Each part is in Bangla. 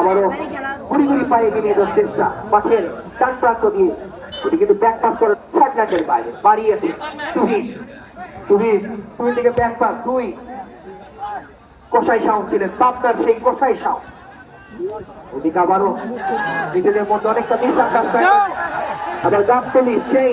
আবারও গুড়ি গুড়ি পায়ে এগিয়ে যাওয়ার চেষ্টা মাঠের ডান প্রান্ত দিয়ে। ওটি কিন্তু ব্যাক পাস করে সাইডলাইনের বাইরে। বাড়িয়েছে তুহিন তুহিন তুহিন থেকে ব্যাক পাস দুই। কষাই সাউন্ড ছিলেন। পাবনার সেই কষাই সাউন্ড ওদিকে আবারও নিজেদের মধ্যে অনেকটা মিস আন্ডারস্ট্যান্ডিং আবার গাবতলি সেই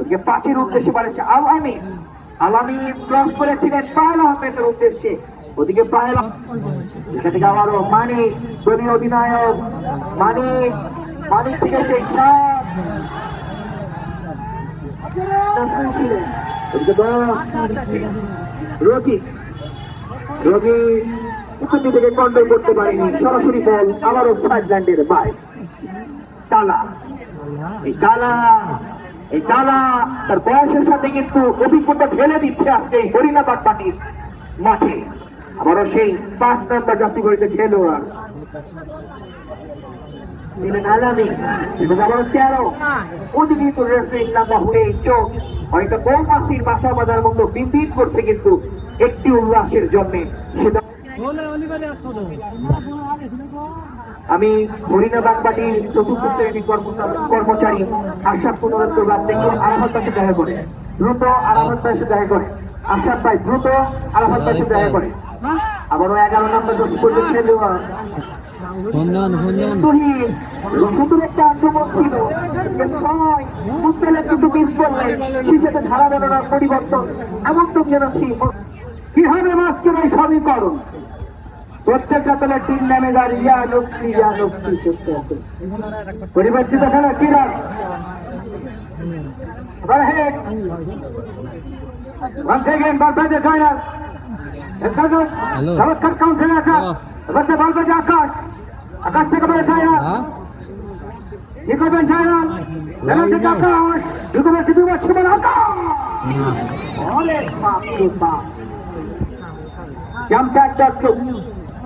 ওদিকে পাখির উদ্দেশ্যে বাড়িয়েছে আল আমিন। ক্রস করেছিলেন পায়েল আহমেদের উদ্দেশ্যে। ওদিকে পায়েল এখান থেকে আবারও মানিক দলীয় অধিনায়ক, মানিক মানিক থেকে সেই রোগী আবারও সাইডল্যান্ডের বাইরে। টালা টালা এই টালা তার বয়সের সাথে কিন্তু অভিজ্ঞতা ফেলে দিচ্ছে আজকে এই হরিণাবাদ পাটির মাঠে। আবারও সেই পাঁচ নাম্বার নাম্বার হয়ে চোখ। হয়তো বৌমাসির বাসা মতো করছে কিন্তু একটি উল্লাসের জন্য সেটা আমি হরিণাবাগ পার্টির চতুর্থ শ্রেণি কর্মচারী কর্মচারী আশা পুনরত্ব রাত থেকে আরাফাত পাশে দেখা করে। দ্রুত আরাফাত পাশে দেখা করে। আশা পাই দ্রুত আরাফাত পাশে দেখা করে। আবারও এগারো নম্বর দশ পর্যন্ত নতুন একটা আক্রমণ ছিল। ছয় মুস্তালের দুটো মিস করলেন শীষেতে ধারা পরিবর্তন। এমন তো যেন কি হবে মাস্টার এই সবই করো প্রত্যেকটা তলে টিম ম্যানেজার ইয়া লক্ষ্মী ইয়া লক্ষ্মী করতে আছে পরিবর্তিত খেলা কিরান Overhead. Once again, ball by the. Hello. চমৎকার কাউন্টার আকাশ. এবার বল বাজে আকাশ। আকাশ থেকে বলে ফাইনাল হ্যাঁ? কি করবেন ফাইনাল লেভেল থেকে আকাশ। ঢুকবে টিভি বসছে বলে আকাশ। অরে বাপ। রে বাপ জামটার দর্শক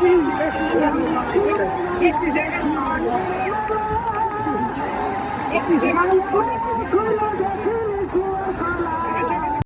নজবুল একটি